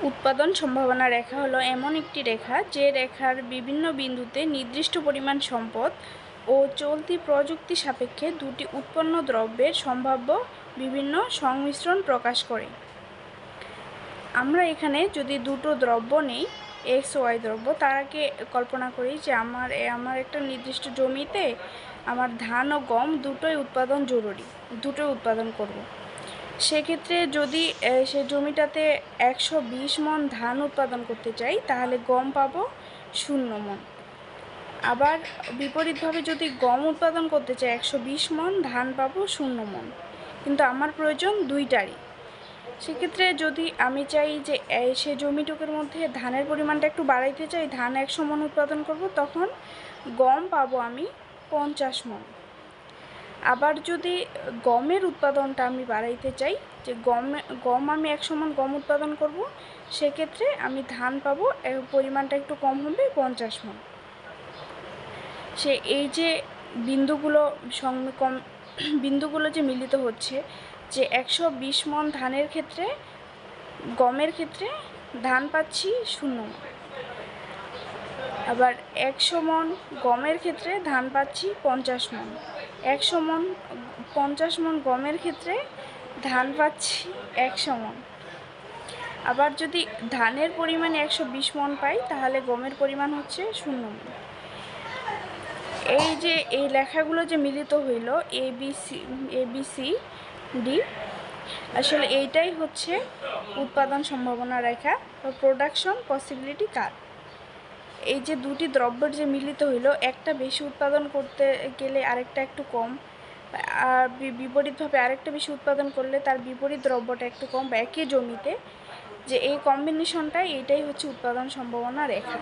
উৎপাদন সম্ভাবনা রেখা হলো এমন একটি রেখা যে রেখার বিভিন্ন বিন্দুতে নির্দিষ্ট পরিমাণ সম্পদ ও চলতি প্রযুক্তি সাপেক্ষে দুটি উৎপন্ন দ্রব্যের সম্ভাব্য বিভিন্ন সংমিশ্রণ প্রকাশ করে আমরা এখানে যদি দুটো দ্রব্য নেই, এক্স, ওয়াই দ্রব্য, তার আগে কল্পনা করি যে আমার আমার একটা নির্দিষ্ট জমিতে আমার ধান ও গম দুটোই উৎপাদন জরুরি, দুটোই উৎপাদন করব। সেক্ষেত্রে যদি সে জমিটাতে একশো বিশ মন ধান উৎপাদন করতে চাই, তাহলে গম পাবো শূন্য মন। আবার বিপরীতভাবে যদি গম উৎপাদন করতে চাই, একশো বিশ মন ধান পাবো শূন্য মন। কিন্তু আমার প্রয়োজন দুইটারই। সেক্ষেত্রে যদি আমি চাই যে সে জমিটুকুর মধ্যে ধানের পরিমাণটা একটু বাড়াইতে চাই, ধান একশো মন উৎপাদন করব, তখন গম পাবো আমি পঞ্চাশ মন। আবার যদি গমের উৎপাদনটা আমি বাড়াইতে চাই, যে গম গম আমি একশো মন গম উৎপাদন করব, সেক্ষেত্রে আমি ধান পাবো পরিমাণটা একটু কম হবে পঞ্চাশ মন সে এই যে বিন্দুগুলো কম, বিন্দুগুলো যে মিলিত হচ্ছে, যে একশো বিশ মন ধানের ক্ষেত্রে, গমের ক্ষেত্রে ধান পাচ্ছি শূন্য। আবার একশো মন গমের ক্ষেত্রে ধান পাচ্ছি পঞ্চাশ মন। একশো মন, পঞ্চাশ মন গমের ক্ষেত্রে ধান পাচ্ছি একশো মন। আবার যদি ধানের পরিমাণ একশো বিশ মন পাই, তাহলে গমের পরিমাণ হচ্ছে শূন্য মন। এই যে, এই লেখাগুলো যে মিলিত হইল A B C A B C D আসলে এইটাই হচ্ছে উৎপাদন সম্ভাবনা রেখা বা প্রোডাকশন পসিবিলিটি কার এই যে দুটি দ্রব্যের যে মিলিত হইল, একটা বেশি উৎপাদন করতে গেলে আরেকটা একটু কম, আর বিপরীতভাবে আরেকটা বেশি উৎপাদন করলে তার বিপরীত দ্রব্যটা একটু কম বা একই জমিতে, যে এই কম্বিনেশনটাই এটাই হচ্ছে উৎপাদন সম্ভাবনা রেখা।